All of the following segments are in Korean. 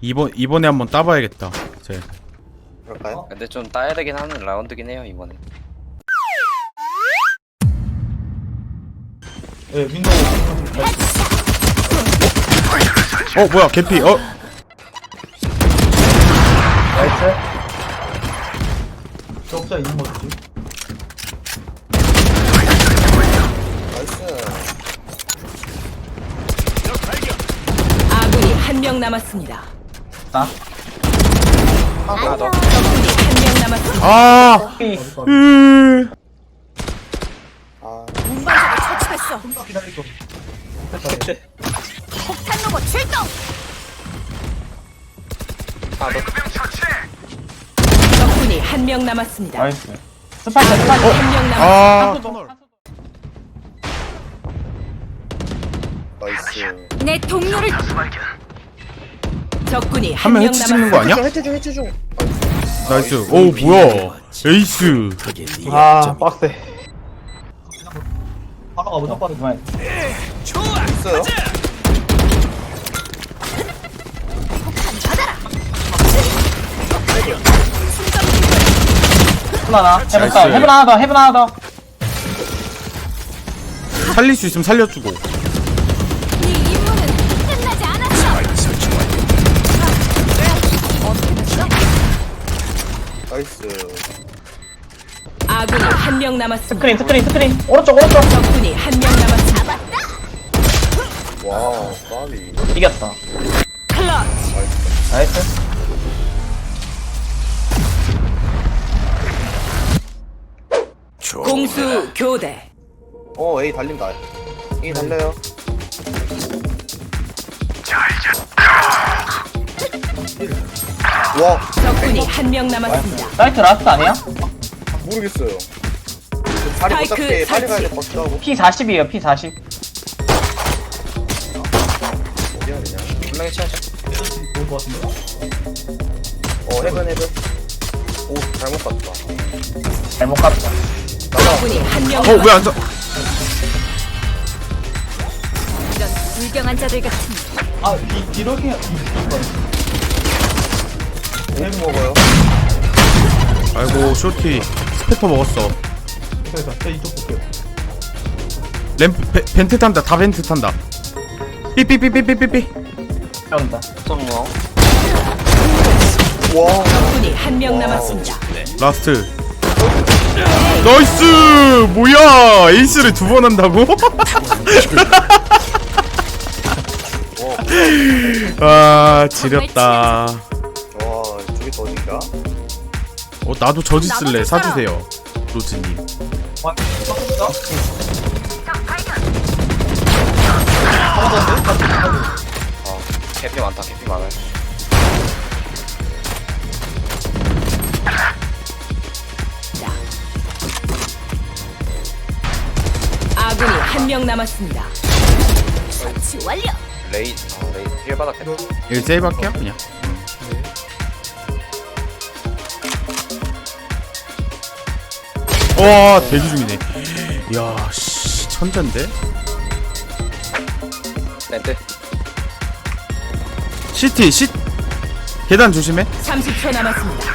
이번 이번에 한번 따봐야겠다. 제 그럴까요? 근데 좀 따야 되긴 하는 라운드긴 해요 이번에 예, 윈도우. 어 뭐야 개피 어 나이스. 적자 있는 거지. 나이스. 아군이 한 명 남았습니다. 나. 하나 더 적군이 한명 남았습니다. 아. 으. 아, 처치했어. 좀더 거. 폭탄 로봇 출동. 하나 더 적군이 한 명 남았습니다. 나이스. 스파이크, 스파이크. 한 명 남았습니다. 아. 나이스. 내 동료를 적군이 한 한명 명 해치 찍는 거 남았습니다. 아니야? 해체 중, 해체 중. 나이스. 오 뭐야? 에이스. 아, 빡세. 바로 가보자, 바로. 그만. 있어요? 하나, 해븐 나이스. 다운. 해븐 하나 더, 해븐 하나 더. 살릴 수 있으면 살려주고. 나이스. 아군이 한명 남았습니다. 스크린, 스크린, 스크린. 오른쪽, 오른쪽. 적군이 한 명 남았습니다. 와, 까비. 이겼어. 클러치. 나이스. 공수 교대. 어, A 달린다. A 달려요. 와, 적군이 한 명 남았습니다. 사이트 라스트 아니야? 모르겠어요. 다리 못 스파이크 잡게 빨리 가야 설치. 될것 같기도 하고. P40이에요, P40. 어디야, 그냥. 분명히 치야죠 좋을 것 같은데. 어, 해븐, 해븐. 오, 잘못 갔다. 잘못 갔다. 나가. 적군이 한 명 어 왜 남았습니다. 안 자? 이런 불경한 자들 같은. 아, 이, 이렇게, 해븐 먹어요. 아이고 쇼티 스페터 먹었어. 그래서, 저 이쪽 볼게요. 램프 베, 벤트 탄다. 다 벤트 탄다. 삐삐삐삐삐삐삐. 이런다. 성공 와, 적군이 한 명 남았습니다. 라스트. 나이스! 뭐야? 에이스를 두 번 한다고? 아 지렸다. 더 어딘가? 어 나도 저지 쓸래. 사주세요, 로즈님. 와, 어 개피 많다 개피 많아요 아군이 한 명 남았습니다. 처치 완료. 레이 어 레이 힐 받았겠다 이거 세이브 할게요, 그냥. 와 대기 중이네. 이야 씨 천잔데. 렌트 시티 시 계단 조심해. 30초 남았습니다.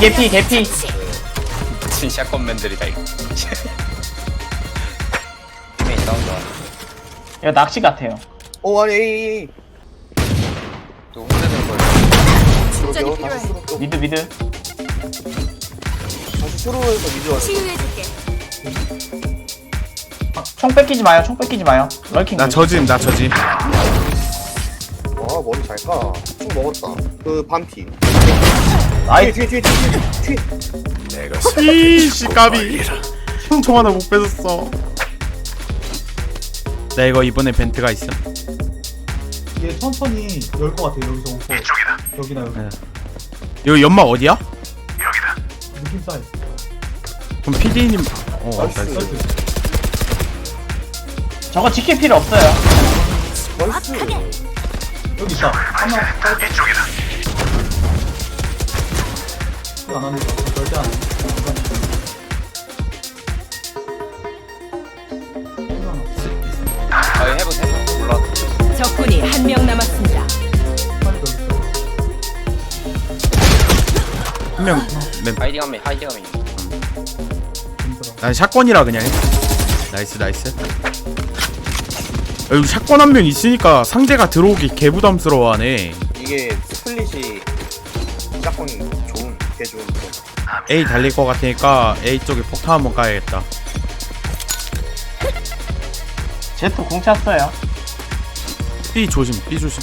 개피, 개피. 진 샷건맨들이다 이거 다운다 이거 낚시 같아요. 어, 아니. 또 충전이 그러게요. 필요해. 다시 수로 또, 미드, 미드. 다시 수로에서 미드 왔어. 치유해줄게. 총 뺏기지 마요, 총 뺏기지 마요. 럴킹. 나 저짐 나 저짐. 와, 머리 잘 까. 쭉 먹었다. 그, 반피. 뒤에, 나이스. 뒤에, 뒤에, 뒤에, 뒤에. 이씨 까비. 총 하나 못 뺏었어. 나 이거 이번에 벤트가 있어. 얘 천천히 열 것 같아요, 여기서 오고. 여기나 여기. 네. 이거 연막 어디야? 느낌 사이. 그럼 PD님. 어 나이스. 나이스. 저거 지킬 필요 없어요. 나이스. 여기 있다. 하나. 이쪽이다. 안 하는 거 절대 안 해. 적군이 한 명 남았습니다. 한명 램프 하이딩 한명 하이딩 한명 힘들어. 난 샷건이라 그냥 해 나이스 나이스 여기 샷건 한 명 있으니까 상대가 들어오기 개부담스러워하네 이게 스플릿이 짝꿍 좋은 개 좋은 거. A 달릴 것 같으니까 A 쪽에 폭탄 한번 까야겠다 제트 공 찼어요. B 조심 B 조심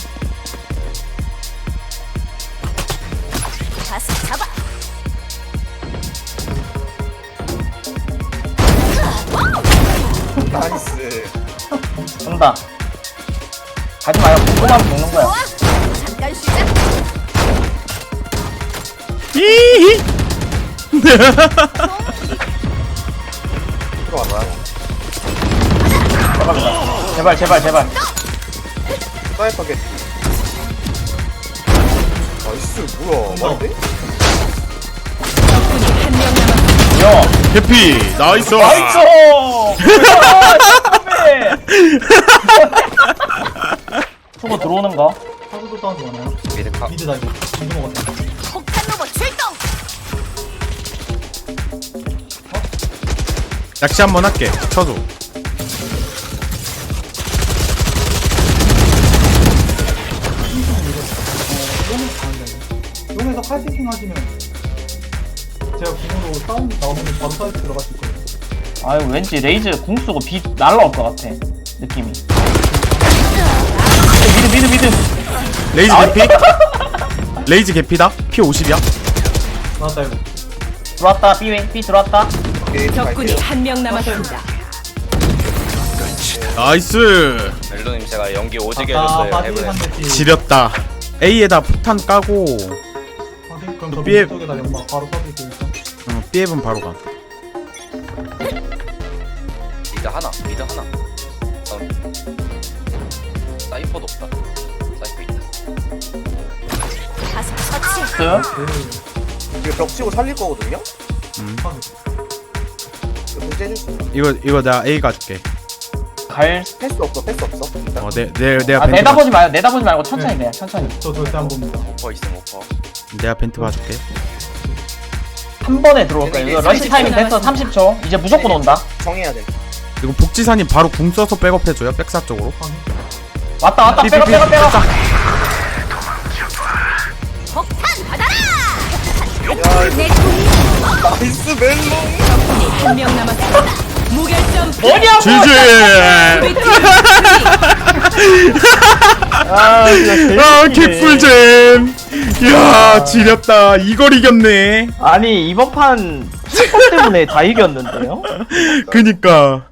가서 잡아. 나이스. 쏜다. 가지 마요. 공만 먹는 거야. 좋아. 잠깐 쉬자. 이히 들어와봐. 대박이다. 제발, 제발, 제발. 사이퍼게. 나이스 뭐야? 말인데? 적군이 한 명 남았습니다. 야, 해피 나이스 나이스! 투고 들어오는 거. 사수도 사운드 많아요. 미드 카 미드 다이. 방금 먹었다. 폭탄 로봇 출동. 낚시 한번 할게 쳐줘 용에서 가는데. 용에서 칼피킹 하시면 제가 궁으로 사운드 나오면 바로 사이트 들어갈 수 있거든요. 아유, 왠지 레이즈 궁 쓰고 비 날라올 것 같아. 느낌이. 미드, 미드, 미드. 레이즈 개피 레이즈 개피다 피 50이야 나왔다 이거. 들어왔다, B, B 들어왔다. 적군이. 한 명 남았습니다. 나이스 멜로님 제가 연기 오지게 아, 해줬어요 지렸다 A에다 폭탄 까고 확인. 그럼 저 삐에-. 쪽에다 연막 바로 써드릴게요. 일단. 어, B앱은 바로 가 미드 하나 미드 하나 사운드 사이퍼도 없다 사이퍼 있다 가서 처치. 스. 이거 벽 치고 살릴 거거든요? 확인. 이거 문제 줄수 있어. 이거 이거 나 A 가줄게 갈. 패스 없어, 패스 없어. 어 내 내, 내가 아, 벤트 내다보지 봐, 마요. 내다보지 말고 천천히 네. 그냥, 천천히. 저 절대 안 봅니다. 오퍼 있음 오퍼 내가 벤트 봐줄게 한 번에 들어올 거야. 이거 러시 타이밍 됐어. 30초. 이제 무조건 온다. 정해야 돼. 이거 복지사님 바로 궁 써서 백업해줘요 백사 쪽으로. 왔다, 왔다. 야, 내 돈이 나이스 멜롱. 적군이 한명 남았습니다. 뭐냐고! GG 아, 아. 개꿀잼. 이야 지렸다. 이걸 이겼네. 아니, 이번 판 10번 때문에 다 이겼는데요? 그니까